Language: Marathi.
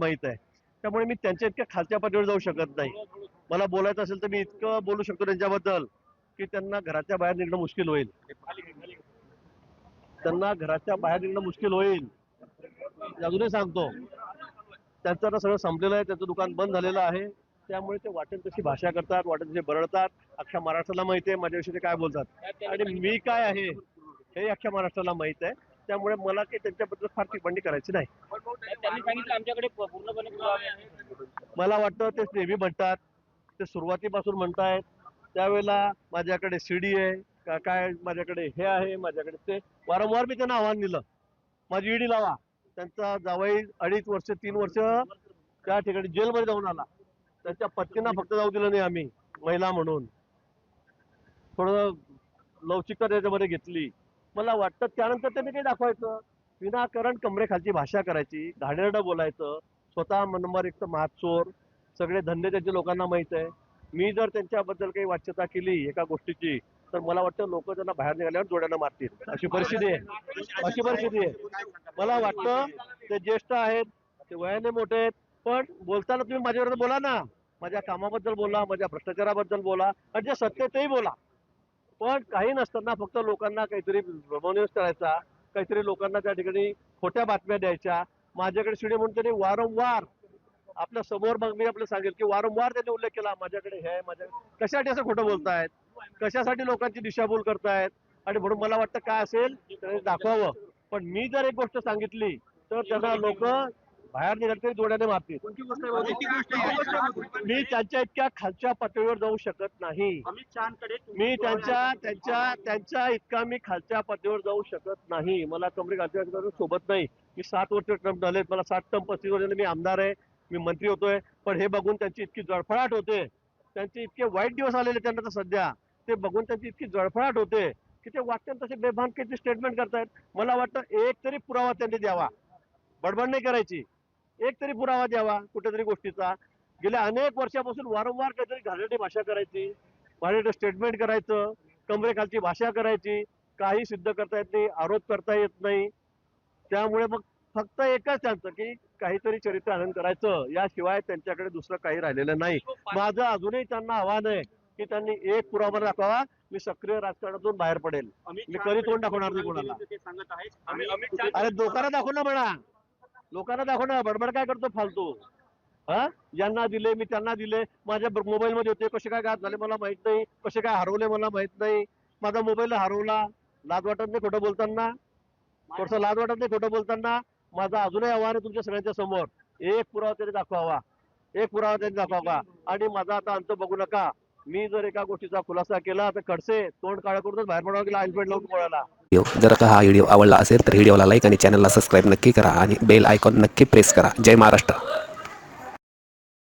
माहीत आहे. त्यामुळे मी त्यांच्या इतक्या खालच्या पातळीवर जाऊ शकत नाही. मला बोलायचं असेल तर मी इतकं बोलू शकतो त्यांच्याबद्दल की त्यांना घराच्या बाहेर निघणं मुश्किल होईल. त्यांना घराच्या बाहेर निघणं मुश्किल होईल. मी अजूनही सांगतो त्यांचं आता सगळं संपलेलं आहे त्यांचं दुकान बंद झालेलं आहे. त्यामुळे ते वाटेल तशी भाषा करतात वाटेल तशी बरळतात अख्ख्या महाराष्ट्राला माहिती आहे माझ्याविषयी ते काय बोलतात. आणि मी काय आहे हे अख्ख्या महाराष्ट्राला माहीत आहे. त्यामुळे मला काही त्यांच्याबद्दल फार टिप्पणी करायची नाही. त्यांनी सांगितलं आमच्याकडे प- पूर्णपणे पुरावे आहेत. मला वाटतं ते नेहमी म्हणतात ते सुरुवातीपासून म्हणतायत. त्यावेळेला माझ्याकडे सीडी आहे का काय माझ्याकडे हे आहे माझ्याकडे ते. वारंवार मी त्यांना आव्हान दिलं. माझी ईडी लावा. त्यांचा जावई अडीच वर्ष तीन वर्ष त्या ठिकाणी जेलमध्ये जाऊन आला. त्यांच्या पत्नींना फक्त जाऊ दिलं नाही आम्ही महिला म्हणून. थोडं लवचिकता त्याच्यामध्ये घेतली. मला वाटतं त्यानंतर त्यांनी काही दाखवायचं. विनाकारण कमरेखालची भाषा करायची घाणेरडं बोलायचं स्वतः नंबर एक तर महाचोर सगळे धंदे त्यांचे लोकांना माहीत आहे. मी जर त्यांच्याबद्दल काही वाच्यता केली एका गोष्टीची तर मला वाटतं लोक त्यांना बाहेर निघाल्यावर जोड्यानं मारतील. अशी परिस्थिती आहे. अशी परिस्थिती आहे. मला वाटतं ते ज्येष्ठ आहेत ते वयाने मोठे आहेत पण बोलताना तुम्ही माझ्याबरोबर बोला ना. माझ्या कामाबद्दल बोला माझ्या भ्रष्टाचाराबद्दल बोला आणि जे सत्य तेही बोला. पण काही नसताना फक्त लोकांना काहीतरी भ्रमनिवस करायचा काहीतरी लोकांना त्या ठिकाणी खोट्या बातम्या द्यायच्या. माझ्याकडे शिडी म्हणून त्यांनी वारंवार आपल्यासमोर मग मी आपलं सांगेल की वारंवार त्यांनी उल्लेख केला माझ्याकडे हे आहे माझ्या कशासाठी असं खोटं बोलतायत? कशासाठी लोकांची दिशाभूल करतायत? आणि म्हणून मला वाटतं काय असेल दाखवावं. पण मी जर एक गोष्ट सांगितली तर त्यांना लोक बाहेर निघाले तरी जोड्याने मारतील मी त्यांच्या इतक्या खालच्या पातळीवर जाऊ शकत नाही. मी त्यांच्या त्यांच्या त्यांच्या इतका मी खालच्या पातळीवर जाऊ शकत नाही. मला कमरे पातळीवर सोबत नाही. मी सात वर्ष ट्रम्प झालेत. मला सात टर्म पस्तीस वर्षांनी मी आमदार आहे. मी मंत्री होतोय. पण हे बघून त्यांची इतकी जळफळाट होते. त्यांचे इतके वाईट दिवस आलेले त्यांना तर सध्या. ते बघून त्यांची इतकी जळफळाट होते की ते वाटतं तसे बेभान काही स्टेटमेंट करतायत. मला वाटतं एक तरी पुरावा त्यांनी द्यावा. बडबड नाही करायची. एक तरी पुरावा द्यावा कुठेतरी गोष्टीचा. गेल्या अनेक वर्षापासून वारंवार काहीतरी घाणेरडी भाषा करायची घाणेरडं स्टेटमेंट करायचं कमरेखालची भाषा करायची काही सिद्ध करता येत नाही आरोप करता येत नाही. त्यामुळे मग फक्त एकच त्यांचं की काहीतरी चरित्र आनंद करायचं. याशिवाय त्यांच्याकडे दुसरं काही राहिलेलं नाही. माझं अजूनही त्यांना आव्हान आहे की त्यांनी एक पुरावा दाखवा मी सक्रिय राजकारणातून बाहेर पडेल. मी कधी तोंड दाखवणार नाही कोणाला. अरे लोकांना दाखव ना म्हणा. लोकांना दाखव ना बडबड काय करतो फालतू? हा? यांना दिले मी त्यांना दिले. माझ्या मोबाईल मध्ये होते कसे काय गायब झाले मला माहीत नाही. कसे काय हरवले मला माहीत नाही. माझा मोबाईल हरवला. लाज वाटत नाही खोटं बोलताना. थोडस लाज वाटत नाही खोटं बोलताना. माझं अजूनही आव्हान आहे तुमच्या सगळ्यांच्या समोर. एक पुरावा तरी दाखवावा. एक पुरावा तरी दाखवावा. आणि माझा आता अंत बघू नका. मी जर एका गोष्टीचा खुलासा केला तर खडसे तोंड काळा करूनच बाहेर पडावं गेला आईलपेट लावून कोणाला जर का हा व्हिडिओ आवडला असेल तर व्हिडिओला लाईक आणि चॅनलला सबस्क्राईब नक्की करा आणि बेल आयकॉन नक्की प्रेस करा. जय महाराष्ट्र.